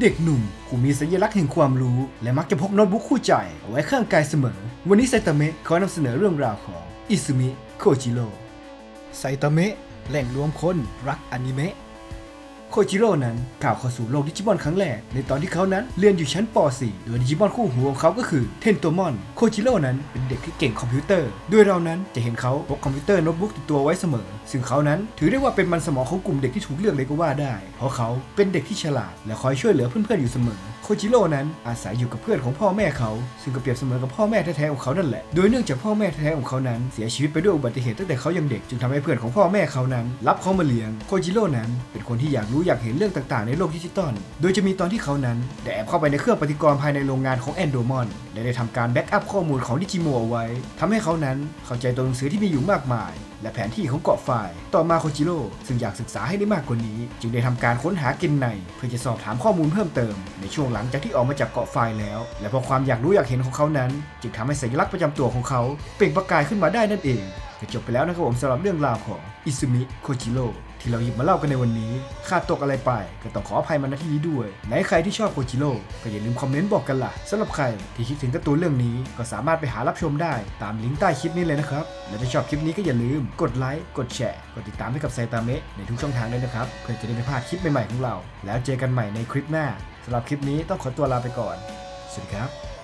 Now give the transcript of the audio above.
เด็กหนุ่มผู้มีสัญลักษณ์แห่งความรู้ และมักจะพกโน้ตบุ๊กคู่ใจเอาไว้ข้างกายเสมอ วันนี้ไซตามะขอนำเสนอเรื่องราวของอิซุมิโคจิโร่ไซตามะแหล่งรวมคนรักอนิเมะ จิโร่นั้นก้าวเข้าสู่โลกดิจิมอนครั้งแรก ในตอนที่เขานั้นเรียนอยู่ชั้นป .4 โดยดิจิมอนคู่หูของเขาก็คือเทนโตมอน โคจิโร่นั้นเป็นเด็กที่เก่งคอมพิวเตอร์โดยเรานั้นจะเห็นเขาพกคอมพิวเตอร์โน้ตบุ๊กติดตัวไว้เสมอ ซึ่งเขานั้นถือได้ว่าเป็นมันสมองของกลุ่มเด็กที่ถูกเลือกเลยก็ว่าได้ เพราะเขาเป็นเด็กที่ฉลาด และคอยช่วยเหลือเพื่อนๆอยู่เสมอ โคจิโร่นั้นอาศัยอยู่กับเพื่อนของพ่อแม่เขา ซึ่งก็เปรียบเสมือนกับพ่อแม่แท้ๆของเขานั่นแหละ โดยเนื่องจากพ่อแม่แท้ๆของเขานั้นเสียชีวิตไปด้วยอุบัติเหตุตั้งแต่เขายังเด็กจึงทำให้เพื่อนของพ่อแม่เขานั้น รับเขามาเลี้ยง โคจิโร่นั้นเป็นคนที่อยากรู้อยากเห็นเรื่องต่างๆ ในโลกดิจิตอล โดยจะมีตอนที่เขานั้นได้แอบเข้าไปในเครื่องปฏิกรณ์ภายในโรงงานของแอนโดมอนและได้ทำการแบ็กอัพข้อมูลของดิจิโมเอาไว้ทำให้เขานั้นเข้าใจตัวหนังสือที่มีอยู่มากมาย และแผนที่ของเกาะไฟล์ต่อมาโคจิโร่ซึ่งอยากศึกษาให้ได้มากกว่านี้ จึงได้ทำการค้นหาเกนใน เพื่อจะสอบถามข้อมูลเพิ่มเติม ในช่วงหลังจากที่ออกมาจากเกาะไฟล์แล้ว และเพราะความอยากรู้อยากเห็นของเขานั้น จึงทำให้สัญลักษณ์ประจำตัวของเขาเปล่งประกายขึ้นมาได้นั่นเองก็จบไปแล้วนะครับผมสำหรับเรื่องราวของอิซุมิโคจิโร่ ที่เราหยิบมาเล่ากันในวันนี้ขาดตกอะไรไป ก็ต้องขออภัยมาณที่นี้ด้วย ไหนใครที่ชอบโคจิโร่ก็อย่าลืมคอมเมนต์บอกกันล่ะสำหรับใครที่คิดถึงการ์ตูนเรื่องนี้ก็สามารถไปหารับชมได้ตามลิงก์ใต้คลิปนี้เลยนะครับ และถ้าชอบคลิปนี้ก็อย่าลืมกดไลค์กดแชร์กดติดตามให้กับไซตามะในทุกช่องทางด้วยนะครับเพื่อจะได้ไม่พลาดคลิปใหม่ๆของเรา แล้วเจอกันใหม่ในคลิปหน้าสำหรับคลิปนี้ต้องขอตัวลาไปก่อนสวัสดีครับ